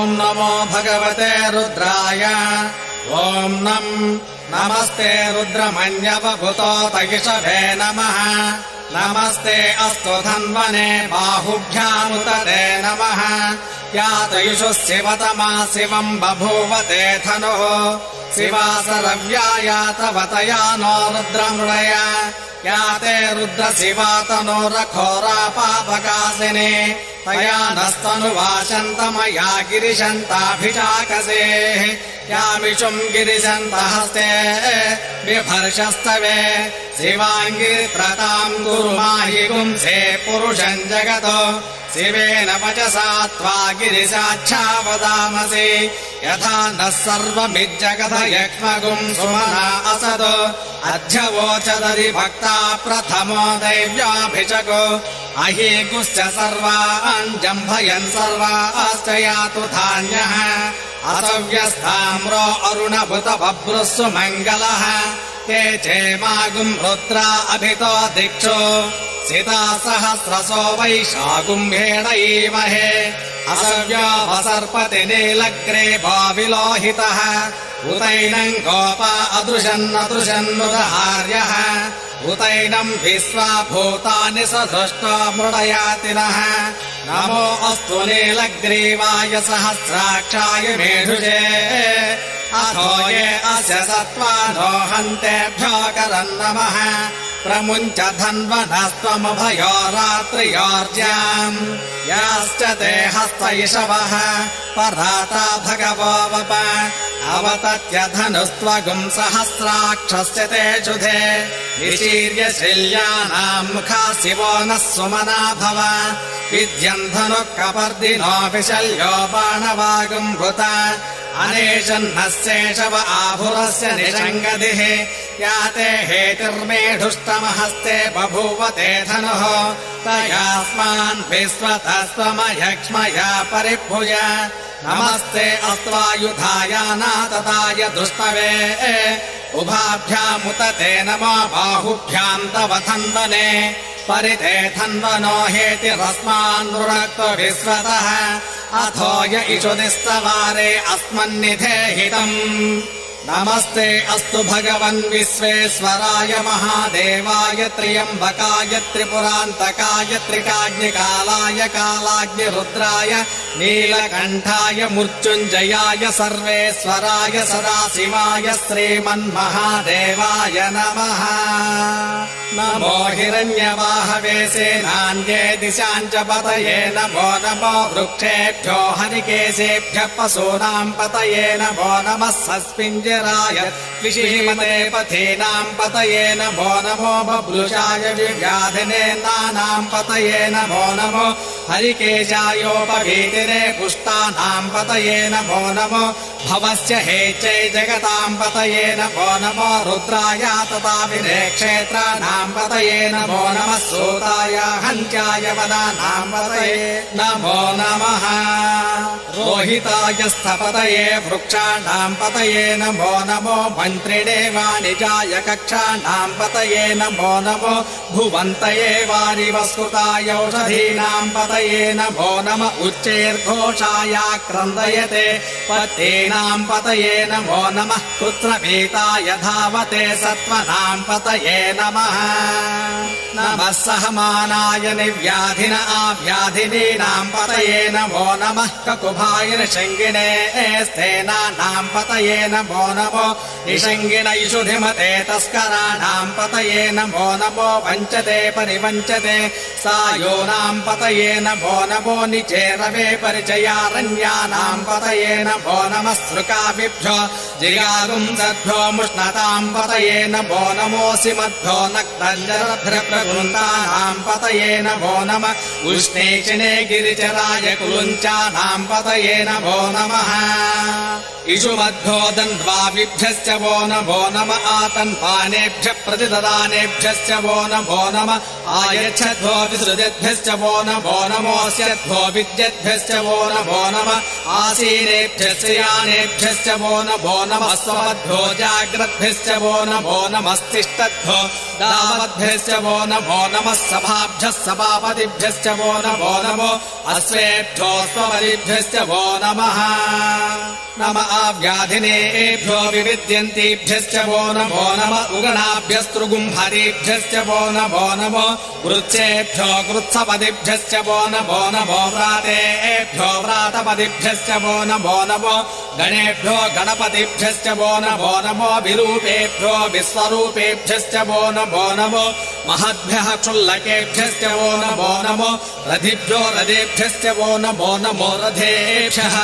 ॐ नमो भगवते रुद्राय। ॐ नम् नमस्ते रुद्रमन्यवभूतो तयिषभे नमः नमस्ते अस्तु धन्वने बाहुभ्यामुतते नमः। यातयुषु शिवतमा शिवम् बभूवते धनुः। शिवासरव्याया तव तया नो रुद्रमृडय। या ते रुद्र तया नस्तनुवाशन्तमया गिरिशन्ताभिषाकसेः यामिषुम् गिरिशन्तहस्ते बिभर्षस्तवे शिवाङ्गिरित्रताम् गुरुमाहि गुंसे पुरुषम् जगतो। शिवेन वचसा त्वा गिरिशाच्छा वदामसि यथा नः सर्वमिज्जगत यक्ष्मगुम् सुमना असद अध्यवोचदरि भक्ता प्रथमो दैव्याभिषको अहीगुश्च सर्वान् जम्भयन् सर्वाश्च यातु धान्यः। असव्यस्ताम्रो अरुणभुत बभ्रुस्सु मङ्गलः ते चेमागुम् रुद्रा अभितो दिक्षु। सिता सहस्रसो वैशागुम्भेण ईमहे असव्योपसर्पति नीलग्रे भाविलोहितः। उतैनम् गोपा अदृशन्नदृशन्नुदहार्यः उतैनम् विश्वा भूतानि स दृष्टा मृडयाति नः नमो अस्तु नीलग्रीवाय सहस्राक्षाय मेढुजे अथो ये अस्य सत्त्वा दोहन्तेभ्यो करन् नमः प्रमुञ्च धन्वनस्त्वमभयो रात्रियोर्ज्याम् याश्च ते हस्तयिषवः पराता भगवो वप। अवतत्य धनुस्त्वगुम् सहस्राक्षस्य ते शुधे निशीर्य शिल्यानाम् मुखा शिवो नः सुमना भव। विद्यम् धनुः कपर्दिनो विशल्यो बाणवागुम् भूत अनेशन्नः शेषव आभुरस्य निषङ्गदिः याते ते हेतिर्मे बभूव ते धनुः तयास्मान् विश्वतस्त्वमयक्ष्मया विश्वतस्वमयक्ष्मया नमस्ते अस्वायुधाय नातय दृष्टवे। उभाभ्यामुत ते नमो बाहुभ्याम् तव धन्वने। परिते धन्वनो वनो विश्वतः। अथो य इषु निस्सवारे अस्मन्निधेहितम् नमस्ते अस्तु भगवन् विश्वेश्वराय महादेवाय त्र्यम्बकाय त्रिपुरान्तकाय त्रिकाग्निकालाय कालाग्निरुद्राय नीलकण्ठाय मृत्युञ्जयाय सर्वेश्वराय सदाशिवाय श्रीमन्महादेवाय नमः नमो हिरण्यवाहवे सेनान्ये दिशाम् च पतये नमो नमो वृक्षेभ्यो हरिकेशेभ्यः पशूनाम् पतये नमो नमः सस्मिञ्जराय विशिमते पथीनाम् पतये नमो नमो बभ्रुषाय विव्याधिने नानाम् पतये नमो नमो हरिकेशायोपभीतिरे पुष्टानाम् पतये नमो नमो भवस्य हेचै जगताम् पतये नमो नमो रुद्राय तथा विने क्षेत्राणाम् पतये नमो नमः सूताय हन्त्याय वदानाम् पतये नमो नमः। रोहिताय स्थपतये वृक्षाणाम् पतये नमो नमो मन्त्रिणे वाणिजाय कक्षाणाम् पतये नमो नमो भुवन्तये वारिवस्कृताय औषधीनाम् पतये नमो नम उच्चैर्घोषाय क्रन्दयते पतेनाम् पतये नमो नमः पुत्रभीताय धावते सत्त्वनाम् पतये नमः नमः सहमानाय निव्याधिन आव्याधिनीनाम् पतये नमो नमः ककुभाय निषङ्गिणे स्थेनानाम् पतये नमो नमो निषङ्गिण इषुधिमते तस्कराणाम् पतये नमो नमो वञ्चते परिवञ्चते सायोनाम् पतये नमो नमो निचेरवे परिचयारण्यानाम् पतये नमो नमः सृकाभिभ्यो जिगागुम् सद्भ्यो मुष्णताम् पतये नमो नमोऽसि मद्भ्यो नक्तञ्जरभ्रप्रगुन्तानाम् पतये नमो नमः उष्णेक्षिणे गिरिचराय कुलुञ्चानाम् पतये नमो नमः इषुमद्भ्यो दन्द्वाविभ्यश्च वो नमो नम आतन्पानेभ्यः प्रतिददानेभ्यश्च वो नमो नम आयच्छद्भो विसृजद्भ्यश्च वो नमो नमोऽस्यद्भो विद्यद्भ्यश्च वो नमो नम आसीनेभ्यश्च यानि प्राणेभ्यश्च वो नमो नमः स्वमद्भ्यो जाग्रद्भ्यश्च वो नमो नमस्तिष्ठद्भ्यो दावद्भ्यश्च वो नमो नमः सभाभ्यः सभापतिभ्यश्च वो नमो नमो अश्वेभ्यो स्वपदिभ्यश्च वो नमः नम आव्याधिनेभ्यो विविद्यन्तीभ्यश्च वो नमो नम उगणाभ्यस्तृगुम्भरीभ्यश्च वो नमो नमो वृक्षेभ्यो कृत्सपदिभ्यश्च वो नमो नमो व्रातेभ्यो व्रातपदिभ्यश्च वो नमो नमो गणेभ्यो गणपतिभ्यश्च वो नमो नमो विरूपेभ्यो विश्वरूपेभ्यश्च वो नमो नमो महद्भ्यः क्षुल्लकेभ्यश्च वो नमो नमो रथिभ्यो रथेभ्यश्च वो नमो नमो रथेभ्यः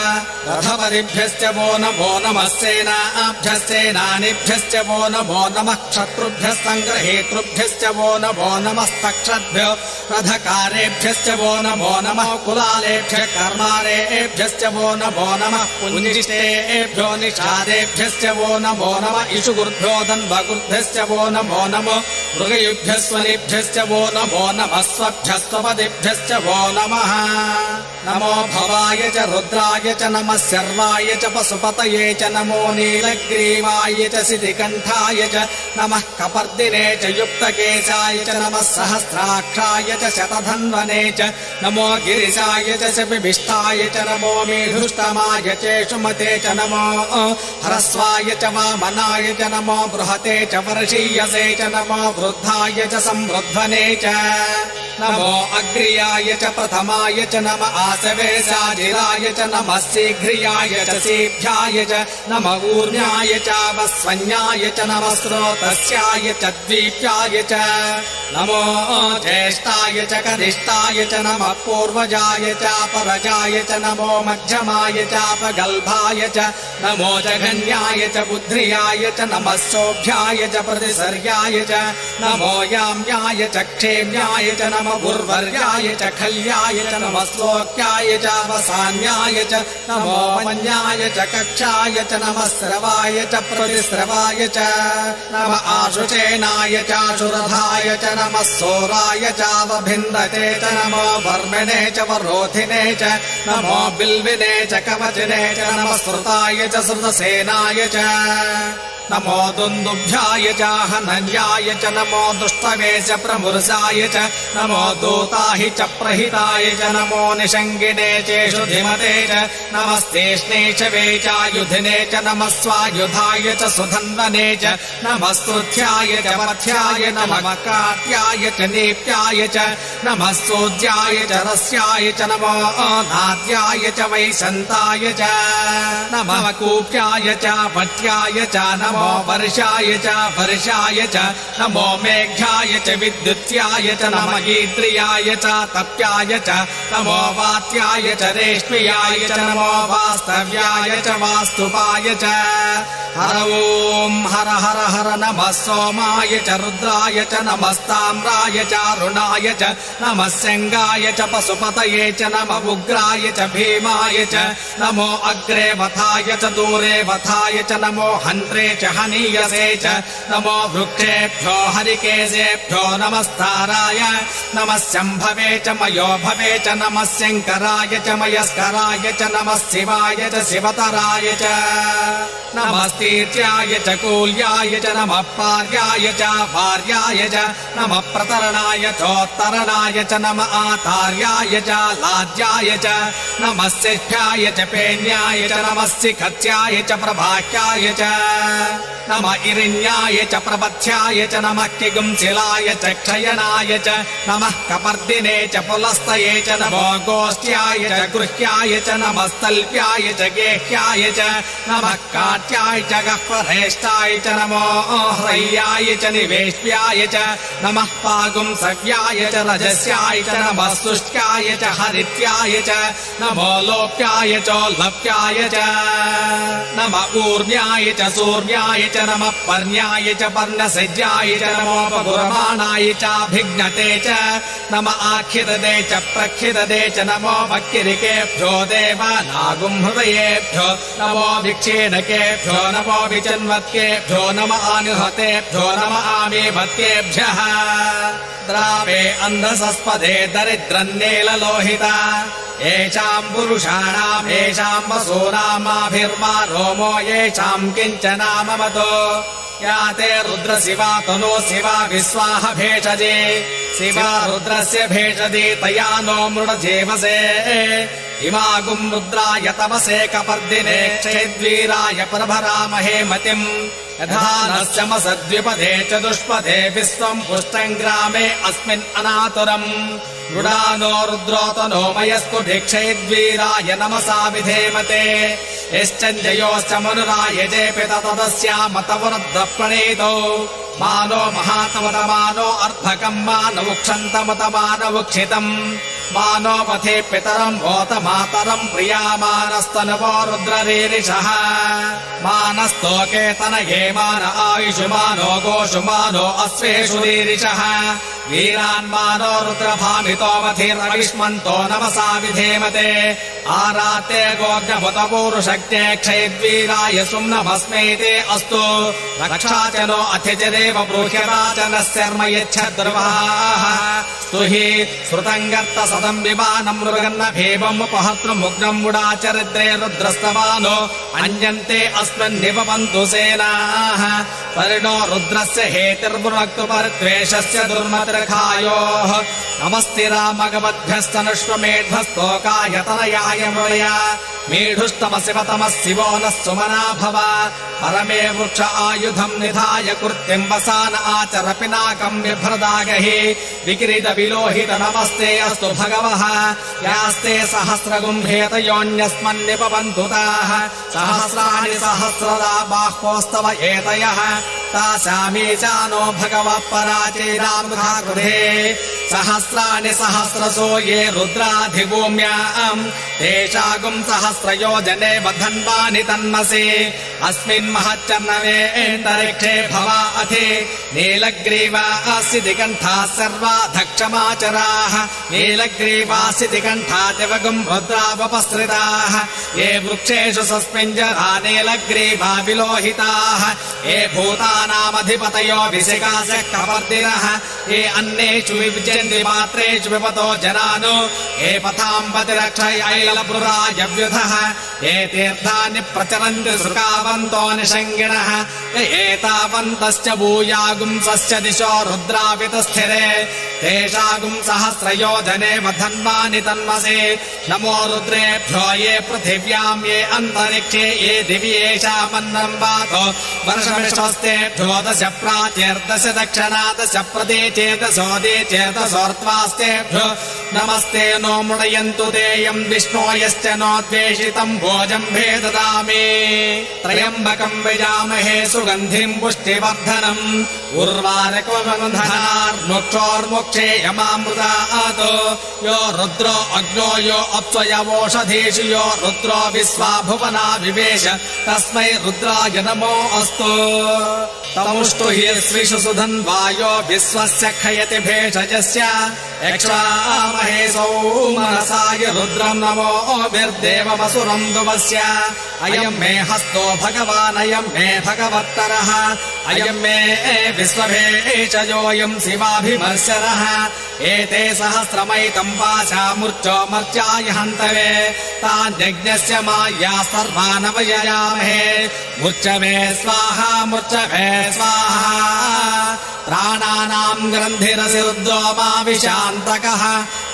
रथपतिभ्यश्च वो नमो नमः सेनाभ्यः सेनानिभ्यश्च वो नमो नमः क्षत्रुभ्यः सङ्ग्रहेतृभ्यश्च वो नमो नमस्तक्षद्भ्यो रथकारेभ्यश्च वो नमो नमः कुलालेभ्यः कर्मारेभ्यश्च वो नमो नमः पुञ्जिष्टेभ्यो निषादेभ्यश्च वो नमो नमः इषुगुर्भ्यो दन्वगुर्भ्यश्च वो नमो नमो मृगयुभ्यः स्वनिभ्यश्च वो नमो नमः स्वभ्यस्त्वपदिभ्यश्च वो नमः नमो भवाय च रुद्राय च नमः सर्वाय च पशुपतये च नमो नीलग्रीवाय च सितिकण्ठाय च नमः कपर्दिने च युक्तकेशाय च नमः सहस्राक्षाय च शतधन्वने च नमो गिरिशाय च शपिभिष्ठाय च नमो मेधुष्टमाय चेषुमते च नमो ह्रस्वाय च वामनाय च नमो बृहते च वर्षीयसे च नमो वृद्धाय च संवृध्वने च नमो अग्र्याय च प्रथमाय च नम आसवेशाजिराय च नमः शीघ्रियाय च सीभ्याय च नम ऊर्ण्याय च वस्वन्याय च नमः स्रोतस्याय च द्वीप्याय च नमो ज्येष्ठाय च कनिष्ठाय च नमः पूर्वजाय च परजाय च नमो मध्यमाय चापगल्भाय च नमो जघन्याय च बुद्ध्रियाय च नमः सोऽभ्याय च प्रतिसर्याय च नमो याम्याय च क्षेम्याय च नम गुर्वर्याय च खल्याय च नमः श्लोक्याय च वसान्याय च नमो मन्याय च कक्षाय च नमः स्रवाय च प्रतिस्रवाय च नम आशुचेनाय चाशुरथाय च नमः सोराय चावभिन्दते च नमो वर्मिणे च वरोधिने च नमो बिल्विने च कवचिने च नमः श्रुताय च श्रुतसेनाय च नमो दुन्दुभ्याय च हनन्याय च नमो दुष्टवे च प्रमुर्षाय च नमो दूताहि च प्रहिताय च नमो निषङ्गिने चेषु धिमते च नमस्तेष्णे च वेचायुधिने च नमः स्वायुधाय च सुधन्वने च नमः स्तुत्याय च मथ्याय नमः काट्याय च नेप्याय च नमः सोज्याय च रस्याय च नमो नाद्याय च वैशन्ताय च नमः कूप्याय च भट्याय च नमो वर्षाय च वर्षाय च नमो मेघ्याय च विद्युत्याय च नमः गीत्रियाय च तप्याय च नमो वात्याय च रेष्म्याय च नमो वास्तव्याय च वास्तुपाय च हर ॐ हर हर हर नमः सोमाय च रुद्राय च नमस्ताम्राय च अरुणाय च नमः शङ्गाय च पशुपतये च नमः उग्राय च भीमाय च नमो अग्रे वथाय च दूरे वथाय च नमो हन्त्रे च हनीयसे च नमो वृक्षेभ्यो हरिकेशेभ्यो नमस्ताराय नमः शम्भवे च मयो भवे च नमः शङ्कराय च मयस्कराय च नमः शिवाय च शिवतराय च नमस्तीर्च्याय च कूल्याय च नमः पार्याय च भार्याय च नमः प्रतरणाय चोत्तरणाय च नम आतार्याय च लाज्याय च नमः शिष्याय च पेन्याय च नमः शिखत्याय च प्रभाख्याय च नम इरिण्याय च प्रबध्याय च नमः किगुंशिलाय च क्षयनाय च नमः कपर्दिने च पुलस्तये च नमो गोष्ठ्याय च गृह्याय च नमः स्तल्प्याय च गेह्याय च नमः काट्याय च गह्वरेष्ठाय च नमो ह्रय्याय च निवेश्याय च नमः पागुंसव्याय च रजस्याय च नमः सुष्ट्याय च हरित्याय च नमो लोप्याय चोल्लप्याय च नम ऊर्म्याय च सूर्याय च नमः पर्ण्याय च पर्णसज्याय च नमोपगुरमाणाय चाभिघ्नते च नम आखिरदे च प्रखिर विदधे च नमो भक्तिरिकेभ्यो देवानागुं हृदयेभ्यो नमो विक्षीणकेभ्यो नमो विचन्वत्केभ्यो नम आनिहतेभ्यो नम आमीभत्येभ्यः द्रावे अन्धसस्पदे दरिद्रन्नीललोहिता येषाम् पुरुषाणाम् येषाम् वसूनामाभिर्मा रोमो येषाम् किञ्चनामवतो या ते रुद्र शिवा तनो शिवा विश्वाह भेषजे। शिवा रुद्रस्य भेषजे तया नो मृडजेवसे इमागुम् रुद्राय तमसे कपर्दिने क्षेद्वीराय प्रभरामहे मतिम्। यथा नश्चमसद्विपदे चतुष्पदे विश्वम् पुष्टम् ग्रामे अस्मिन् अनातुरम् मृडानो रुद्रोतनो मयस्कु भिक्षैद्वीराय नमसा विधेमते यश्चञ्जयोश्च मनुराय जेपित तदस्यामतवरुद्रप्रणीतौ मानो महातमतमानो अर्धकम् मानवुक्षन्तमतमानवुक्षितम् मानो पथे पितरम् भोत मातरम् प्रियामानस्तनवो रुद्ररीरिषः मानस्तोकेतनये मान आयुषुमानो गोषुमानो अश्वेषु रीरिषः। वीरान्मानो रुद्रभामितोऽवधिरविष्मन्तो नमसा विधेमते आराते गोग्नभुतपूरुशक्ते क्षैद्वीराय सुम्नमस्मेते अस्तु रक्षा च नो अथिजदेव ब्रूह्यवाचनः शर्म यच्छद्रुवाः स्तु हि श्रुतम् गर्त सदम् विमानम् मृगन्न भेवम् उपहर्तृमुग्नम् मुडाचरिद्रे रुद्रस्तवानो अन्यन्ते अस्मिन्निपवन्तु सेनाः परिणो रुद्रस्य हेतिर्वृक्तु परिद्वेषस्य दुर्मतिर्खायोः नमस्तिरामगवद्भ्यस्तनुष्वमेध्वस्तोकायतनयाय मृळया मेढुस्तमशिवतमः शिवो नः सुमना भव परमे वृक्ष आयुधम् निधाय कृत्यम् वसान आचर पिनाकम् बिभ्रदागहि विक्रीत विलोहित नमस्ते अस्तु भगवः। यास्ते सहस्रगुम्भेतयोऽन्यस्मन्निपवन्तु ताः सहस्राणि सहस्रदा बाह्वोस्तव एतयः तासामीशानो भगवः पराचेरामुखा गृहे सहस्राणि सहस्रसो ये रुद्राधिभूम्याम् तेषागुम् सहस्रयोजने बधन्वानि तन्मसि। अस्मिन् महच्चर्णवेन्तरिक्षे भवा अधि नीलग्रीवासि दिगण्ठाः सर्वा धक्षमाचराः नीलग्रीवासि दिगण्ठा दिवगुम् रुद्रावपसृताः। ये वृक्षेषु सस्मिञ्जरा नीलग्रीवा विलोहिताः। ये भूतानामधिपतयो कपर्दिनः ये अन्येषु मात्रेषु विपतो जनानु। ये पथाम्बतिरक्षय ऐलपुरायव्युधः ये तीर्थानि प्रचरन्ति सुकावन्तो निषङ्गिणः। एतावन्तश्च भूयागुंसश्च दिशो रुद्रावितस्थिरे तेषागुम् सहस्रयोजने वधन्वानि तन्मसे नमो रुद्रेभ्यो ये पृथिव्याम् ये अन्तरिक्षे ये दिवि येषामन्नम् वातो वर्षमिष्टस्तेभ्यो दश प्राचेर्दश दक्षिणा दश प्रदेचे दशोदे चेतसोर्त्वास्तेभ्यो नमस्ते नो मृडयन्तु तेयम् विष्णो यश्च नो द्वेषितम् भोजम् भेददामि त्र्यम्बकम् विजामहे सुगन्धिम् पुष्टिवर्धनम् उर्वारकमन्धनार्मुक्षोर्मुक्षे यमामृतात् यो रुद्रो अग्नो यो अप्स्वयवोषधीषु यो रुद्रो विश्वा भुवना विवेश तस्मै रुद्राय नमो अस्तु तमुष्टु हि स्विषु सुधन्वायो विश्वस्य खयति भेषजस्य यक्षामहे सौमनसाय रुद्रम् नमो विर्देवमसुरम् दुवस्य अयम् मे हस्तो भगवान् अयम् मे भगवत्तरः अयम् मे विश्वभेषजोऽयम् शिवाभिमर्शरः एते सहस्रमै तम् वाचा मूर्चो मर्चा हन्तवे तान्यज्ञस्य माया सर्वानवययामहे। मूर्च मे स्वाहा मुर्च स्वाहा। प्राणानाम् ग्रन्थिरसि रुद्रो मा विशान्तकः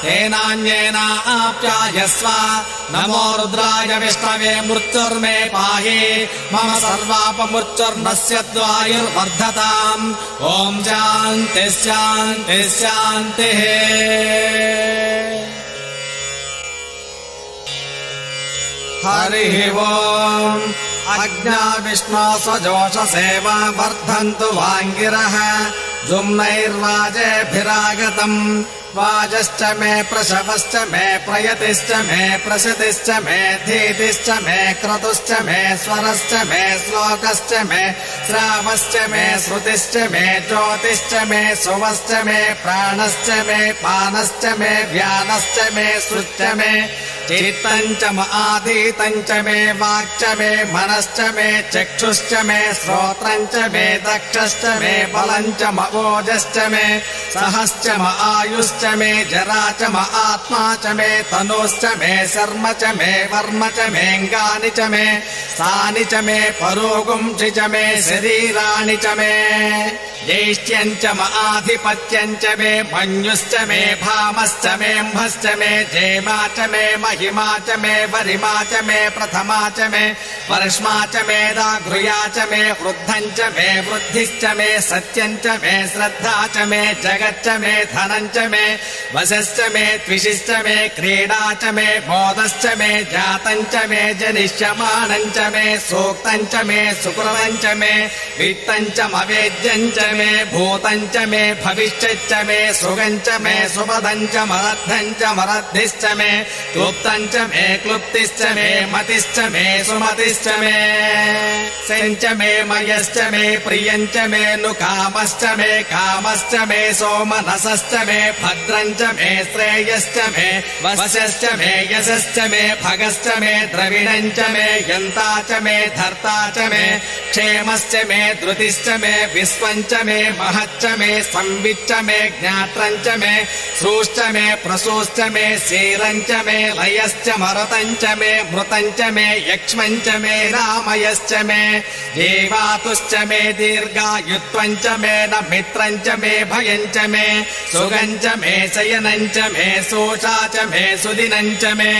तेनान्येनाप्यायस्व नमो रुद्राय विष्णवे मृत्युर्मे पाहि। मम सर्वापमृत्युर्नस्य द्वायुर्वर्धताम्। ॐ शान्तिः हरिः ओम् अज्ञा विष्णो स्वजोषसेवा वर्धन्तु वाङ्गिरः जुम्नैर्वाजेभिरागतम् वाजश्च मे प्रशवश्च मे प्रयतिश्च मे प्रसतिश्च मे धीतिश्च मे क्रतुश्च मे स्वरश्च मे श्लोकश्च मे श्रावश्च मे श्रुतिश्च मे ज्योतिश्च मे सुवश्च मे प्राणश्च मे पानश्च मे व्यानश्च मे श्रुश्च मे चित्तम् च म आधीतम् च मे वाक्च मे मनश्च मे चक्षुश्च मे श्रोत्रम् च मे दक्षश्च मे बलम् च म ओजश्च मे सहश्च म आयुश्च मे जरा च म आत्मा च मे तनुश्च मे शर्म च मे वर्म च मेऽङ्गानि च मे सानि च मे परोगुंसि च मे शरीराणि च मे ज्येष्ठ्यम् च म च मे मन्युश्च मे भामश्च मेऽम्भश्च मे जेमा च मे महिमा च मे वरिमा च मे प्रथमा च मे वर्ष्मा च मे दाघृया च मे वृद्धम् च मे वृद्धिश्च मे सत्यम् च मे श्रद्धा च मे जगच्च मे धनम् च मे वशश्च मे त्विषिश्च मे क्रीडा च मे बोधश्च मे जातम् च मे जनिष्यमाणम् च मे सूक्तम् च मे सुकृतम् च मे वित्तम् च मवेद्यम् च मे भूतम् च मे भविष्यच्च मे सुगम् च मे सुपदम् च मरद्धम् च मरद्धिश्च मे क्लुप्तम् च मे क्लुप्तिश्च मे मतिश्च मे सुमतिश्च मे सेञ्च मे मयश्च मे प्रियम् च मे नुकामश्च मे कामश्च मे सोमनसश्च मे भद्रम् च मे श्रेयश्च मे वशश्च मे यशश्च मे भगश्च मे द्रविणम् च मे यन्ता च मे धर्ता च मे क्षेमश्च मे धृतिश्च मे विश्वम् च मे महच्च मे संविच्च मे ज्ञात्रम् च मे श्रूश्च मे प्रसूश्च मे क्षीरम् च मे लयश्च मरतम् च मे मृतम् च मे यक्ष्मम् च मे रामयश्च मे। जीवातुश्च मे दीर्घायुत्वम् च मे न मित्रम् च मे भयम् च मे। सुगम् च मे शयनम् च मे शोषा च मे सुदिनम् च मे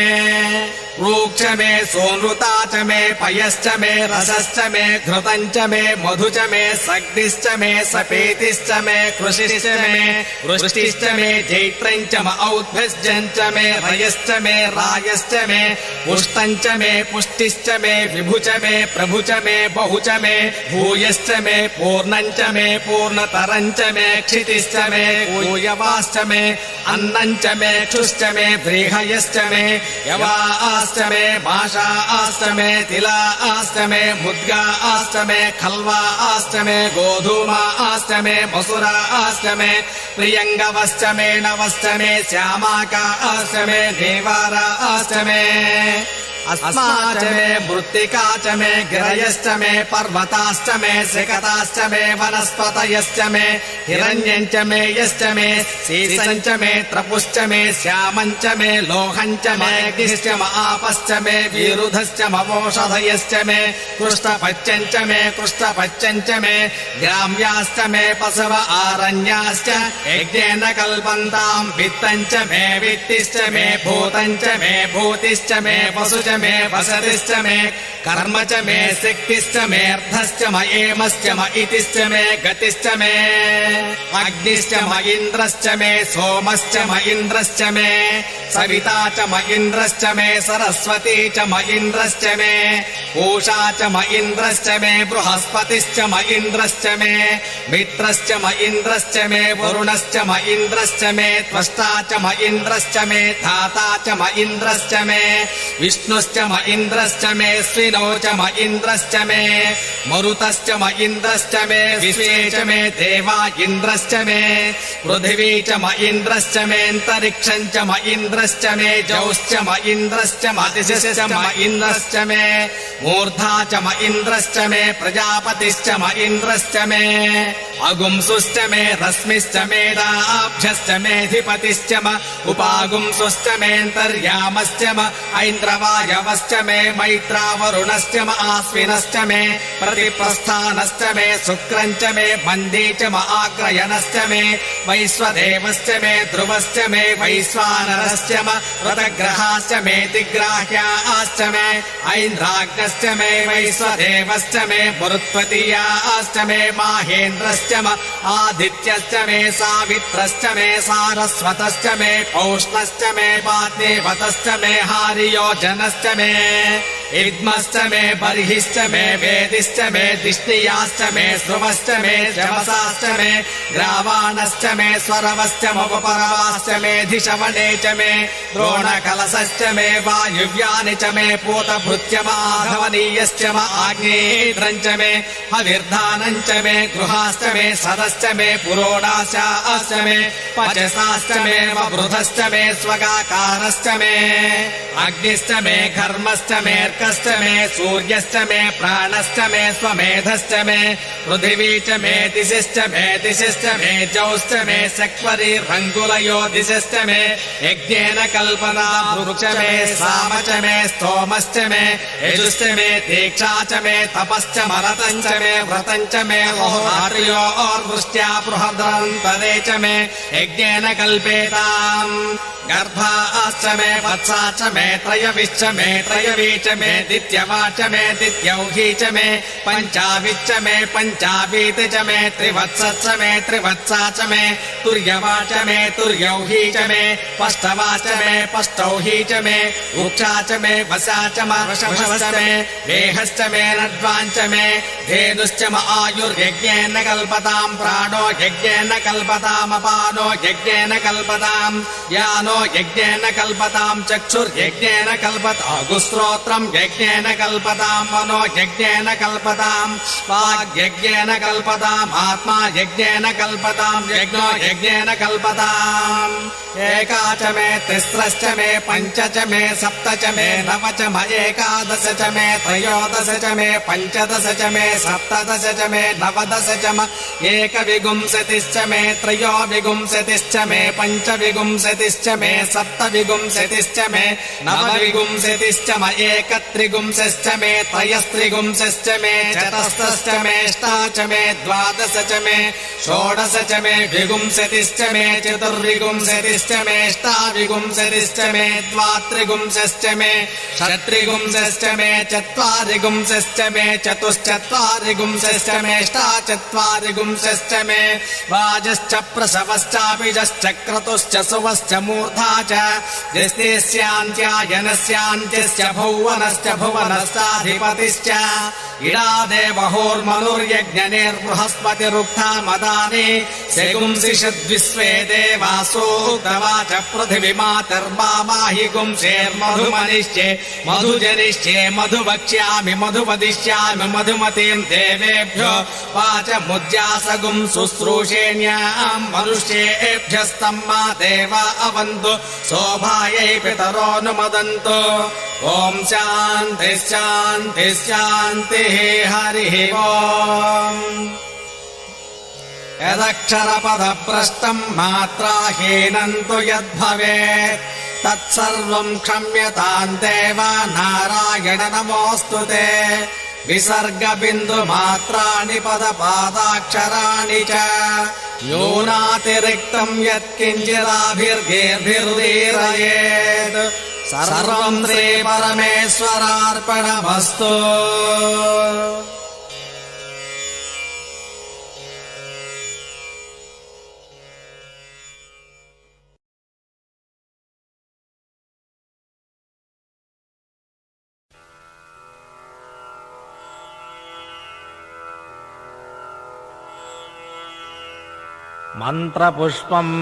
रूक्ष मे सोनृता च मे पयश्च मे रसश्च मे घृतम् च मे मधु च मे सग्निश्च मे सपेतिश्च मे कृषिश्च मे वृष्टिश्च मे जैत्रम् च म औद्भ्यश्चम् च मे रयश्च मे रायश्च मे पुष्टम् च मे पुष्टिश्च मे विभु च मे प्रभु च मे बहु च मे भूयश्च मे पूर्णम् च मे पूर्णतरम् च मे क्षितिश्च मे भूयवाश्च मे अन्नम् च मे क्षुश्च मे व्रीहयश्च मे यवाश्च मे माषाश्च मे तिलाश्च मे मुद्गाश्च मे खल्वाश्च मे गोधूमाश्च मे मसुराश्च मे प्रियङ्गवश्च मे नवश्च मे श्यामाकाश्च मे देवाराश्च मे अस्मा च मे मृत्तिका च मे गिरयश्च मे पर्वताश्च मे सिकताश्च मे वनस्पतयश्च मे हिरण्यम् च मे यश्च मे शीर्षम् च मे त्रपुश्च मे श्यामम् च मे लोहम् च मे अग्निश्च म आपश्च मे विरुधश्च मवोषधयश्च मे कृष्णपच्यम् च मे कृष्णपच्यम् च मे ग्राम्याश्च मे पशव आरण्याश्च यज्ञेन कल्पन्ताम् वित्तम् च मे वित्तिश्च मे भूतम् च मे भूतिश्च मे वसु च मे वसतिश्च मे कर्म च मे शक्तिश्च मे अर्थश्च म एमश्च म इतिश्च मे गतिश्च मे अग्निश्च म इन्द्रश्च मे सोमश्च म इन्द्रश्च मे सविता च म इन्द्रश्च मे सरस्वती च म इन्द्रश्च मे पूषा च म इन्द्रश्च मे बृहस्पतिश्च म इन्द्रश्च मे मित्रश्च म इन्द्रश्च मे वरुणश्च म इन्द्रश्च मे त्वष्टा च म इन्द्रश्च मे धाता च म इन्द्रश्च मे विष्णुश्च म इन्द्रश्च मे स्विनौ च म इन्द्रश्च मे। मरुतश्च म इन्द्रश्च मे विश्वे च मे देवा इन्द्रश्च मे। पृथिवी च म इन्द्रश्च मेऽन्तरिक्षम् च म इन्द्रश्च मे जौश्च म इन्द्रश्च म दिशश्च म इन्द्रश्च मे। मूर्धा च म इन्द्रश्च मे प्रजापतिश्च म इन्द्रश्च मे अगुंसुश्च मे रश्मिश्च मेदाभ्यश्च मेऽधिपतिश्च म उपागुंसुश्च मेऽन्तर्यामश्च म ऐन्द्रवायवश्च मे मैत्रावरुणश्च म आश्विनश्च मे प्रतिप्रस्थानश्च मे शुक्रम् च मे मन्दी च म आग्रयणश्च मे वैश्वदेवश्च मे ध्रुवश्च मे वैश्वानरश्च व्रतग्रहाश्च मे दिग्राह्याश्च मे ऐन्द्राग्नश्च मे वैश्वदेवश्च मे मरुत्वतीयाश्च मे माहेन्द्रश्च म आदित्यश्च मे सावित्रश्च मे सारस्वतश्च मे पौष्णश्च मे वाग्देवतश्च मे हारियोजनश्च मे इद्मश्च मे बर्हिश्च मे वेदिश्च मे दिष्टियाश्च मे स्रुवश्च मे शवसाश्च मे ग्रावाणश्च मे स्वरवश्च मपरवाश्च मे धिशवने च मे द्रोणकलशश्च मे वायुव्यानि च मे पूतभृत्यमाधवनीयश्च म आग्नेयेन्द्रम् च मे हविर्धानम् च मे गृहाश्च मे सदश्च मे पुरोडाश्च मे पचसाश्च मे वृधश्च मे स्वगाकारश्च मे అగ్నిశ్చ మే ఘర్మశ్చ మేర్కశ్చ మే సూర్యశ్చ మే ప్రాణశ్చ మే స్వమేధశ్చ మే పృథివీ చ మే దిశిశ్చ మే దిశిశ్చ మే జౌశ్చ మే శక్వరి రంగులయో దిశిశ్చ మే యజ్ఞేన కల్పనా భృక్ష మే సామ చ మే స్థోమశ్చ మే యజుశ్చ మే దీక్షా చ మే తపశ్చ మరతంచ మే వ్రతంచ మే హోరాత్రియోర్వృష్ట్యా బృహద్రంతరే చ మే యజ్ఞేన కల్పేతాం గర్భాశ్చ మే వత్సా చ మే मे त्रयविश्च मे त्रयवी च मे दित्यवाच मे दित्यौही च मे पञ्चाविच्च मे पञ्चावीति च मे त्रिवत्सच्च मे त्रिवत्सा च मे तुर्यवाच मे तुर्यौही च मे पष्टवाच मे पष्टौही च मे उक्षा च मे वसा च मशवश्च मे देहश्च मे नड्वाञ्च मे धेनुश्च म आयुर्यज्ञेन कल्पताम् प्राणो यज्ञेन कल्पतामपानो यज्ञेन कल्पताम् यानो यज्ञेन कल्पताम् యజ్ఞేన కల్పత అగుస్త్రోత్రం యజ్ఞేన కల్పతాం మనో యజ్ఞేన కల్పతాం యజ్ఞేన కల్పతాం ఆత్మా యజ్ఞేన కల్పతాం యజ్ఞో యజ్ఞేన కల్పతాం. ఏకా చ మే తిస్రశ్చ మే పంచ చ మే సప్త చ మే నవ చ ఏకాదశ చ మే త్రయోదశ చ మే పంచదశ చ మే సప్తదశ చ మే నవదశ చ మ ఏక విగుంసతిశ్చ మే త్రయో విగుంసతిశ్చ మే పంచ విగుంసతిశ్చ మే సప్త విగుంసతిశ్చ మే नवविगुंसतिश्च म एकत्रिगुंसश्च मे त्रयस्त्रिगुंसश्च मे चतस्तश्च मेष्टा च मे द्वादश च मे षोडश च मे विगुंसतिश्च मे चतुर्विगुंसतिश्च मेष्टाविगुंसतिश्च मे द्वात्रिगुंसश्च मे षट्रिगुंसश्च मे चत्वारिगुंसश्च मे चतुश्चत्वारिगुंसश्च मेष्टाचत्वारिगुंसश्च मे वाजश्च प्रसवश्चाभिजश्च क्रतुश्च सुवश्च मूर्धा च यस्तेस्यान्त्यायनस्यान्त्यश्च भुवनश्च भुवनश्चाधिपतिश्च ఇడాదే బహోర్మనుర్యజ్ఞనేర్బృహస్పతిరుక్థా మదాని శగుంసిషద్విశ్వే దేవాసోక్తవాచ పృథివిమాతర్మామాహి గుంశేర్మధుమనిశ్చే మధుజనిశ్చే మధు మధువక్ష్యామి మధువదిష్యామి మధుమతీం దేవేభ్యో వాచముజ్యాసగుం శుశ్రూషేణ్యాం మనుష్యేభ్యస్తమ్మా దేవ అవంతు శోభాయై పితరోనుమదంతు ఓం శాంతి శాంతి శాంతి हरिः यदक्षरपदभ्रष्टम् मात्राहीनम् तु यद्भवेत् तत्सर्वम् क्षम्यताम् देव नारायण नमोऽस्तु ते। विसर्गबिन्दुमात्राणि पदपादाक्षराणि च। न्यूनातिरिक्तम् यत्किञ्चिदाभिर्गेर्भिर्दीरयेत् सर्वं श्रीपरमेश्वरार्पणमस्तु मन्त्रपुष्पम्